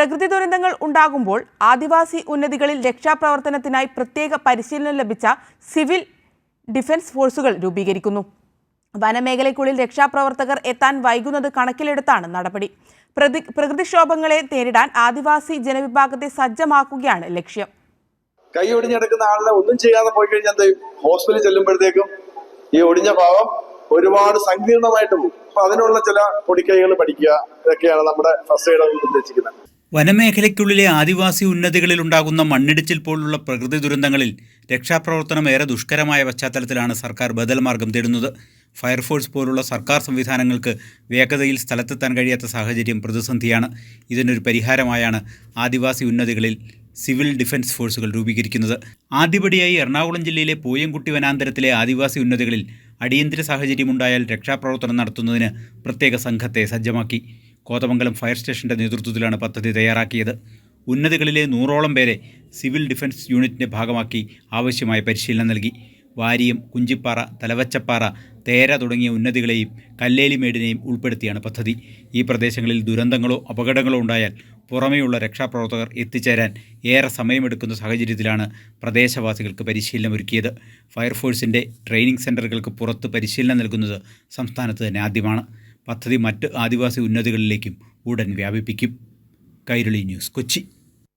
പ്രകൃതി ദുരന്തങ്ങൾ ഉണ്ടാകുമ്പോൾ ആദിവാസി ഉന്നതികളിൽ രക്ഷാപ്രവർത്തനത്തിനായി പ്രത്യേക പരിശീലനം ലഭിച്ച സിവിൽ ഡിഫൻസ് ഫോഴ്സുകൾ രൂപീകരിക്കുന്നു. വനമേഖലയ്ക്കുള്ളിൽ രക്ഷാപ്രവർത്തകർ എത്താൻ വൈകുന്നത് കണക്കിലെടുത്താണ് നടപടി. പ്രതി പ്രകൃതിക്ഷോഭങ്ങളെ നേരിടാൻ ആദിവാസി ജനവിഭാഗത്തെ സജ്ജമാക്കുകയാണ് ലക്ഷ്യം. കൈ ഒടിഞ്ഞെടുക്കുന്ന ആളിനെ ഒന്നും ചെയ്യാതെ പോയി കഴിഞ്ഞാൽ എന്താ? ഹോസ്പിറ്റലിൽ ചെല്ലുമ്പോഴത്തേക്കും ഈ ഒടിഞ്ഞ ഭാവം ഒരുപാട് സങ്കീർണമായിട്ട് പോകും. അപ്പൊ അതിനുള്ള ചില പൊടിക്കൈകൾ പഠിക്കുക ഇതൊക്കെയാണ് നമ്മുടെ ഫസ്റ്റ് എയ്ഡ് ഉദ്ദേശിക്കുന്നത്. വനമേഖലയ്ക്കുള്ളിലെ ആദിവാസി ഉന്നതികളിൽ ഉണ്ടാകുന്ന മണ്ണിടിച്ചിൽ പോലുള്ള പ്രകൃതി ദുരന്തങ്ങളിൽ രക്ഷാപ്രവർത്തനം ഏറെ ദുഷ്കരമായ പശ്ചാത്തലത്തിലാണ് സർക്കാർ ബദൽ മാർഗം തേടുന്നത്. ഫയർഫോഴ്സ് പോലുള്ള സർക്കാർ സംവിധാനങ്ങൾക്ക് വേഗതയിൽ സ്ഥലത്തെത്താൻ കഴിയാത്ത സാഹചര്യം പ്രതിസന്ധിയാണ്. ഇതിനൊരു പരിഹാരമായാണ് ആദിവാസി ഉന്നതികളിൽ സിവിൽ ഡിഫൻസ് ഫോഴ്സുകൾ രൂപീകരിക്കുന്നത്. ആദ്യപടിയായി എറണാകുളം ജില്ലയിലെ പൂയംകുട്ടി വനാന്തരത്തിലെ ആദിവാസി ഉന്നതികളിൽ അടിയന്തര സാഹചര്യമുണ്ടായാൽ രക്ഷാപ്രവർത്തനം നടത്തുന്നതിന് പ്രത്യേക സംഘത്തെ സജ്ജമാക്കി. കോതമംഗലം ഫയർ സ്റ്റേഷന്റെ നേതൃത്വത്തിലാണ് പദ്ധതി തയ്യാറാക്കിയത്. ഉന്നതികളിലെ നൂറോളം പേരെ സിവിൽ ഡിഫൻസ് യൂണിറ്റിന്റെ ഭാഗമാക്കി ആവശ്യമായ പരിശീലനം നൽകി. വാരിയം കുഞ്ചിപ്പാറ തലവച്ചപ്പാറ തേര തുടങ്ങിയ ഉന്നതികളെയും കല്ലേലിമേടിനെയും ഉൾപ്പെടുത്തിയാണ് പദ്ധതി. ഈ പ്രദേശങ്ങളിൽ ദുരന്തങ്ങളോ അപകടങ്ങളോ ഉണ്ടായാൽ പുറമെയുള്ള രക്ഷാപ്രവർത്തകർ എത്തിച്ചേരാൻ ഏറെ സമയമെടുക്കുന്ന സാഹചര്യത്തിലാണ് പ്രദേശവാസികൾക്ക് പരിശീലനം പരിശീലനമൊരുക്കിയത്. ഫയർഫോഴ്സിന്റെ ട്രെയിനിങ് സെന്ററുകൾക്ക് പുറത്ത് പരിശീലനം നൽകുന്നത് സംസ്ഥാനത്ത് തന്നെ ആദ്യമാണ്. പദ്ധതി മറ്റ് ആദിവാസി ഉന്നതികളിലേക്കും ഉടൻ വ്യാപിപ്പിക്കും. കൈരളി ന്യൂസ് കൊച്ചി.